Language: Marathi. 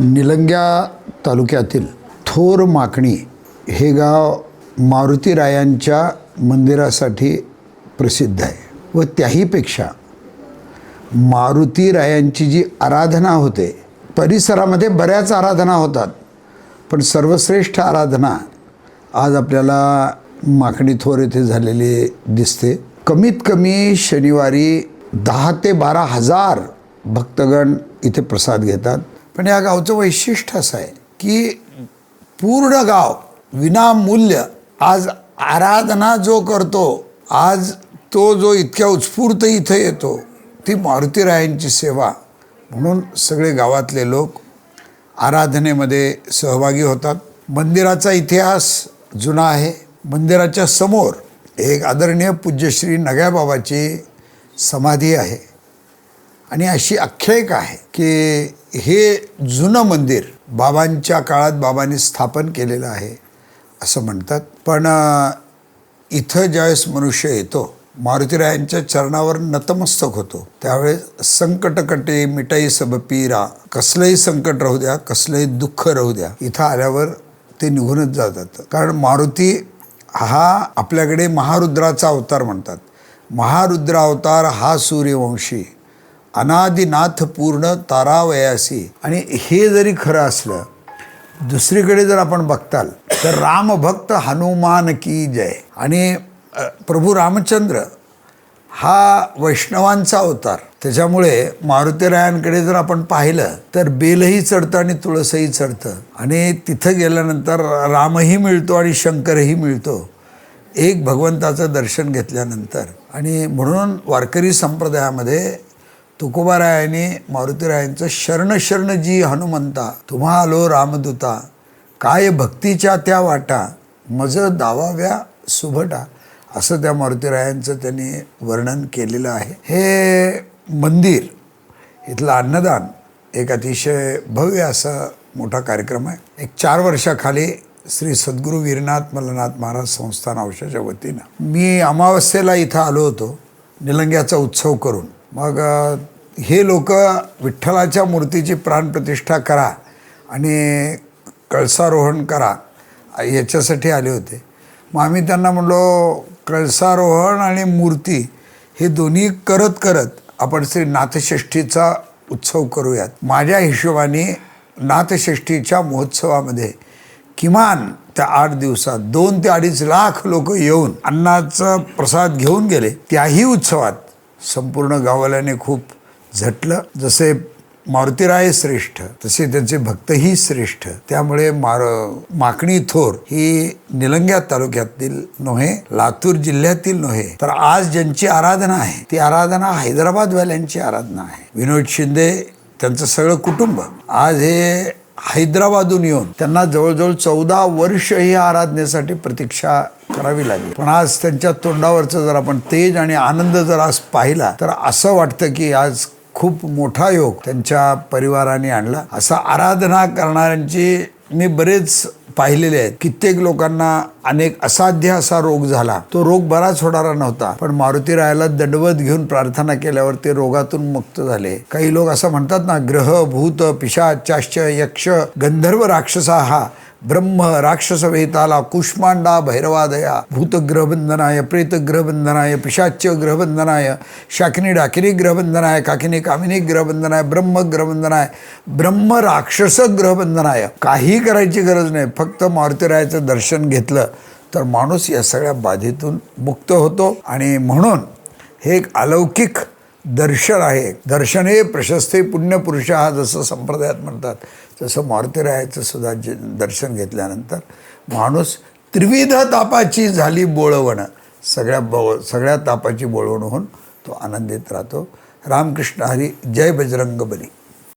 निलंग्या तालुक्यातील थोर माकणी हे गाव मारुतीरायांच्या मंदिरासाठी प्रसिद्ध आहे. व त्याहीपेक्षा मारुतीरायांची जी आराधना होते परिसरामध्ये बऱ्याच आराधना होतात पण सर्वश्रेष्ठ आराधना आज आपल्याला माकणी थोर येथे झालेली दिसते. कमीत कमी शनिवारी दहा ते बारा हजार भक्तगण इथे प्रसाद घेतात. पण या गावचं वैशिष्ट्य असं आहे की पूर्ण गाव विनामूल्य आज आराधना जो करतो आज तो जो इतक्या उत्स्फूर्त इथं येतो ती मारुतीरायांची सेवा. म्हणून सगळे गावातले लोक आराधनेमध्ये सहभागी होतात. मंदिराचा इतिहास जुना आहे. मंदिराच्या समोर एक आदरणीय पूज्यश्री नग्याबाबाची समाधी आहे. आणि अशी आख्यायिका आहे की हे जुनं मंदिर बाबांच्या काळात बाबांनी स्थापन केलेलं आहे असं म्हणतात. पण इथं ज्यावेळेस मनुष्य येतो मारुतीरायांच्या चरणावर नतमस्तक होतो. त्यावेळेस संकटकटे मिटाई सब पीरा कसलंही संकट राहू द्या कसलंही दुःख राहू द्या इथं आल्यावर ते निघूनच जातात. कारण मारुती हा आपल्याकडे महारुद्राचा अवतार म्हणतात. महारुद्र अवतार हा सूर्यवंशी. अनादिनाथ पूर्ण तारावयासी. आणि हे जरी खरं असलं दुसरीकडे जर आपण बघताल तर रामभक्त हनुमान की जय. आणि प्रभू रामचंद्र हा वैष्णवांचा अवतार. त्याच्यामुळे मारुतीरायांकडे जर आपण पाहिलं तर बेलही चढतं आणि तुळसही चढतं. आणि तिथं गेल्यानंतर रामही मिळतो आणि शंकरही मिळतो. एक भगवंताचं दर्शन घेतल्यानंतर. आणि म्हणून वारकरी संप्रदायामध्ये तुकोबारायाने मारुतीरायांचं शरण शरण जी हनुमंता तुम्हा आलो रामदूता काय भक्तीच्या त्या वाटा मज दावाव्या सुभटा असं त्या मारुतीरायांचं त्यांनी वर्णन केलेलं आहे. हे मंदिर इथलं अन्नदान एक अतिशय भव्य असा मोठा कार्यक्रम आहे. एक चार वर्षाखाली श्री सद्गुरू वीरनाथ मल्लनाथ महाराज संस्थान औषधाच्या वतीनं मी अमावस्येला इथं आलो होतो निलंग्याचा उत्सव करून. मग हे लोक विठ्ठलाच्या मूर्तीची प्राणप्रतिष्ठा करा आणि कळसारोहण करा याच्यासाठी आले होते. मग आम्ही त्यांना म्हणलो कळसारोहण आणि मूर्ती हे दोन्ही करत करत आपण श्री नाथषष्ठीचा उत्सव करूयात. माझ्या हिशोबाने नाथषष्ठीच्या महोत्सवामध्ये किमान त्या आठ दिवसात दोन ते अडीच लाख लोक येऊन अन्नाचा प्रसाद घेऊन गेले. त्याही उत्सवात संपूर्ण गावाल्याने खूप झटलं. जसे मारुतीराय श्रेष्ठ तसे त्यांचे भक्तही श्रेष्ठ. त्यामुळे मार माकणी थोर ही निलंग्या तालुक्यातील नव्हे लातूर जिल्ह्यातील नव्हे तर आज ज्यांची आराधना आहे ती आराधना हैदराबादवाल्यांची आराधना आहे. विनोद शिंदे त्यांचं सगळं कुटुंब आज हे हैदराबादहून येऊन त्यांना जवळजवळ चौदा वर्ष ही आराधनेसाठी प्रतीक्षा करावी लागली. पण आज त्यांच्या तोंडावरचं जर आपण तेज आणि आनंद जर आज पाहिला तर असं वाटतं की आज खूप मोठा योग त्यांच्या परिवाराने आणला. असा आराधना करणाऱ्यांची मी बरेच पाहिलेले आहेत. कित्येक लोकांना अनेक असाध्य असा रोग झाला. तो रोग बराच होणारा नव्हता. पण मारुती रायाला दंडवत घेऊन प्रार्थना केल्यावर ते रोगातून मुक्त झाले. काही लोक असं म्हणतात ना ग्रह भूत पिशाचाश्च यक्ष गंधर्व राक्षसा हा ब्रह्म राक्षस वेताला कुष्मांडा भैरवादया भूतग्रहबंधनाय प्रेतग्रहबंधनाय पिशाच्य ग्रहबंधनाय शाकिनी डाकिनी ग्रहबंधनाय काकिनी कामिनी ग्रहबंधनाय ब्रह्म ग्रहबंधनाय ब्रह्म राक्षस ग्रहबंधनाय. काही करायची गरज नाही. फक्त मारुतीरायाचं दर्शन घेतलं तर माणूस या सगळ्या बाधेतून मुक्त होतो. आणि म्हणून हे एक अलौकिक दर्शन आहे. दर्शन हे प्रशस्ते पुण्यपुरुष हा जसं संप्रदायात म्हणतात तसं मारुतीरायाचं सुद्धा जे दर्शन घेतल्यानंतर माणूस त्रिविध तापाची झाली बोळवणं. सगळ्या बो सगळ्या तापाची बोळवण होऊन तो आनंदित राहतो. रामकृष्ण हरी जय बजरंग बली